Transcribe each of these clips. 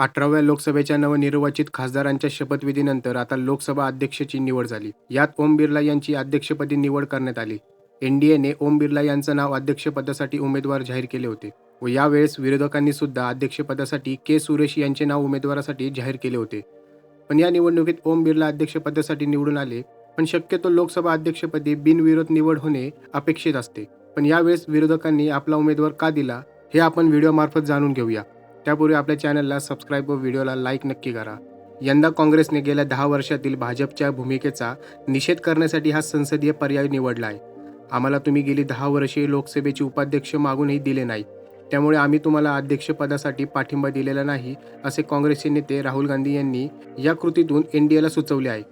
अठराव्या लोकसभेच्या नवनिर्वाचित खासदारांच्या शपथविधीनंतर आता लोकसभा अध्यक्षाची निवड झाली. यात ओम बिर्ला यांची अध्यक्षपदी निवड करण्यात आली. एनडीएने ओम बिर्ला यांचं नाव अध्यक्षपदासाठी उमेदवार जाहीर केले होते व यावेळेस विरोधकांनी सुद्धा अध्यक्षपदासाठी के सुरेश यांचे नाव उमेदवारासाठी जाहीर केले होते. पण या निवडणुकीत ओम बिर्ला अध्यक्षपदासाठी निवडून आले पण शक्यतो लोकसभा अध्यक्षपदी बिनविरोध निवड होणे अपेक्षित असते. पण यावेळेस विरोधकांनी आपला उमेदवार का दिला हे आपण व्हिडिओमार्फत जाणून घेऊया. त्यापूर्वी आपल्या चॅनलला सबस्क्राईब व व्हिडिओला लाईक नक्की करा. यंदा काँग्रेसने गेल्या दहा वर्षातील भाजपच्या भूमिकेचा निषेध करण्यासाठी हा संसदीय पर्याय निवडला आहे आम्हाला तुम्ही गेली दहा वर्षे लोकसभेचे उपाध्यक्ष मागूनही दिले नाही त्यामुळे आम्ही तुम्हाला अध्यक्षपदासाठी पाठिंबा दिलेला नाही असे काँग्रेसचे नेते राहुल गांधी यांनी या कृतीतून एनडीएला सुचवले आहे.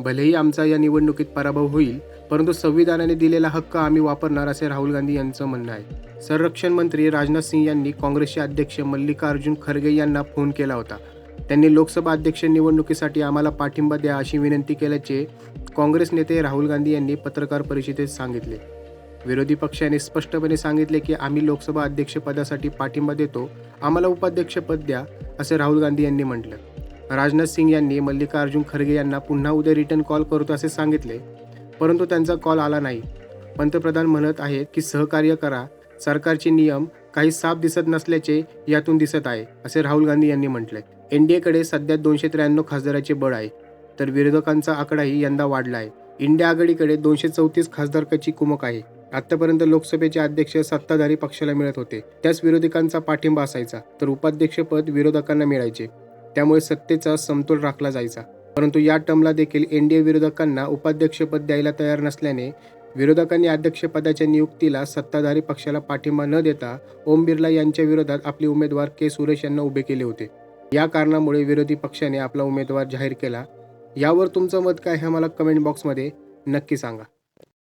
भलेही आमचा या निवडणुकीत पराभव होईल परंतु संविधानाने दिलेला हक्क आम्ही वापरणार असे राहुल गांधी यांचं म्हणणं आहे. संरक्षण मंत्री राजनाथ सिंग यांनी काँग्रेसचे अध्यक्ष मल्लिकार्जुन खरगे यांना फोन केला होता. त्यांनी लोकसभा अध्यक्ष निवडणुकीसाठी आम्हाला पाठिंबा द्या अशी विनंती केल्याचे काँग्रेस नेते राहुल गांधी यांनी पत्रकार परिषदेत सांगितले. विरोधी पक्षाने स्पष्टपणे सांगितले की आम्ही लोकसभा अध्यक्षपदासाठी पाठिंबा देतो आम्हाला उपाध्यक्षपद द्या असे राहुल गांधी यांनी म्हटलं. राजनाथ सिंग यांनी मल्लिकार्जुन खरगे यांना पुन्हा उद्या रिटर्न कॉल करतो असे सांगितले. परंतु त्यांचा कॉल आला नाही. पंतप्रधान म्हणत आहेत की सहकार्य करा. सरकारचे नियम काही साफ दिसत नसल्याचे यातून दिसत आहे असे राहुल गांधी यांनी म्हटले एनडीएकडे सध्या दोनशे त्र्याण्णव खासदाराचे बळ आहे. तर विरोधकांचा आकडाही यंदा वाढला आहे. इंडिया आघाडीकडे दोनशे चौतीस खासदारकाची कुमक आहे. आतापर्यंत लोकसभेचे अध्यक्ष सत्ताधारी पक्षाला मिळत होते. त्याच विरोधकांचा पाठिंबा असायचा. तर उपाध्यक्षपद विरोधकांना मिळायचे. त्यामुळे सत्तेचा समतोल राखला जायचा. परंतु या टर्मला देखील एनडीए विरोधकांना उपाध्यक्षपद द्यायला तयार नसल्याने विरोधकांनी अध्यक्षपदाच्या नियुक्तीला सत्ताधारी पक्षाला पाठिंबा न देता ओम बिर्ला यांच्या विरोधात आपले उमेदवार के सुरेश यांना उभे केले होते. या कारणामुळे विरोधी पक्षाने आपला उमेदवार जाहीर केला. यावर तुमचं मत काय हे मला कमेंट बॉक्समध्ये नक्की सांगा.